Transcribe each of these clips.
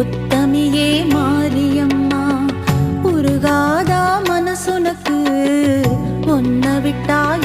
உத்தமியே மாரியம்மா உருகாதா மனசுனக்கு ஒன்ன விட்டாய்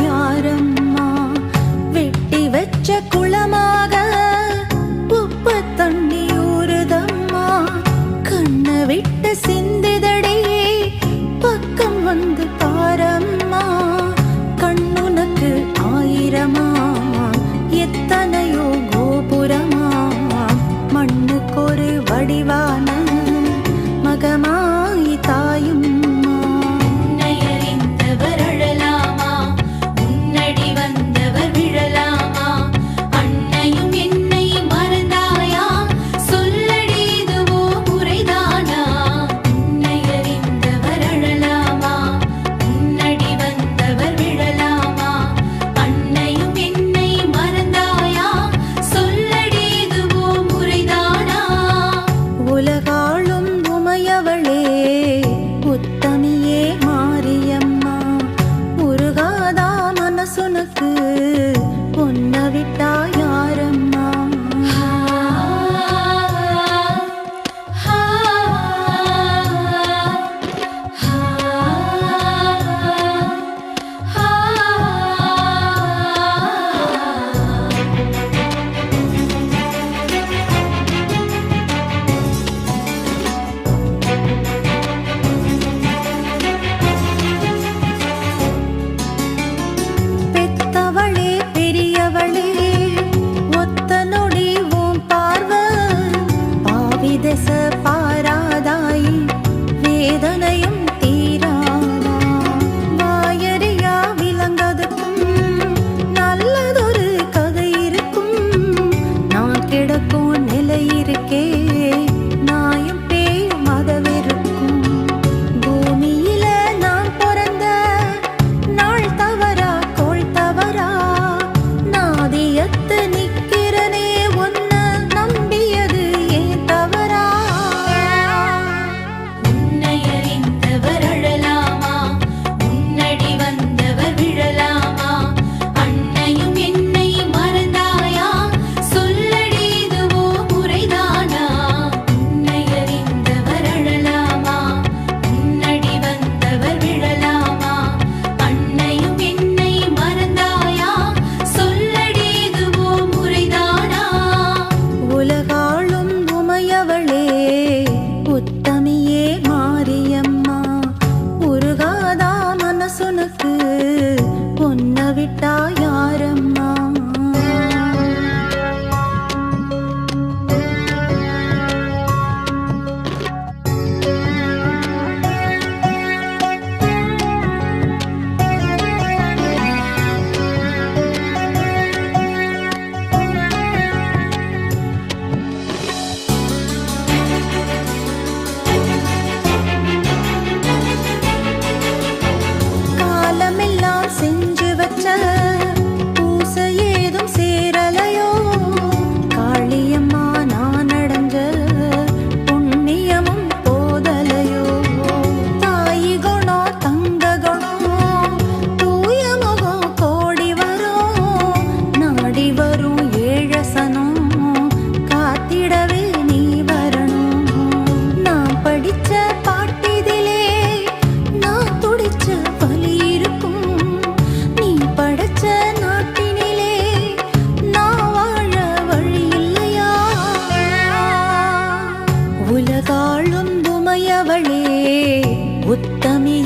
Mm-hmm.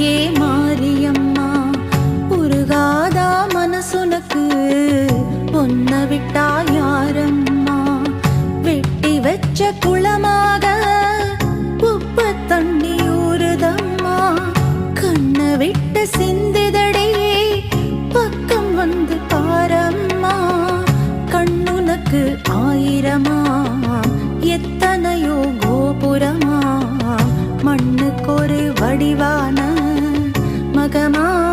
தாயே மாரியம்மா உருகாதா மனசுனக்கு பொன்ன விட்டா யாரம்மா? வெட்டி வச்ச குளமாக உப்பு தண்ணி ஊறுதம்மா கண்ணை விட்டு சிந்திதடே பக்கம் வந்து பாரம்மா? கண்ணுனக்கு ஆயிரமா? எத்தனையோ கோபுரமா? மண்ணுக்கொரு வடிவான மகமா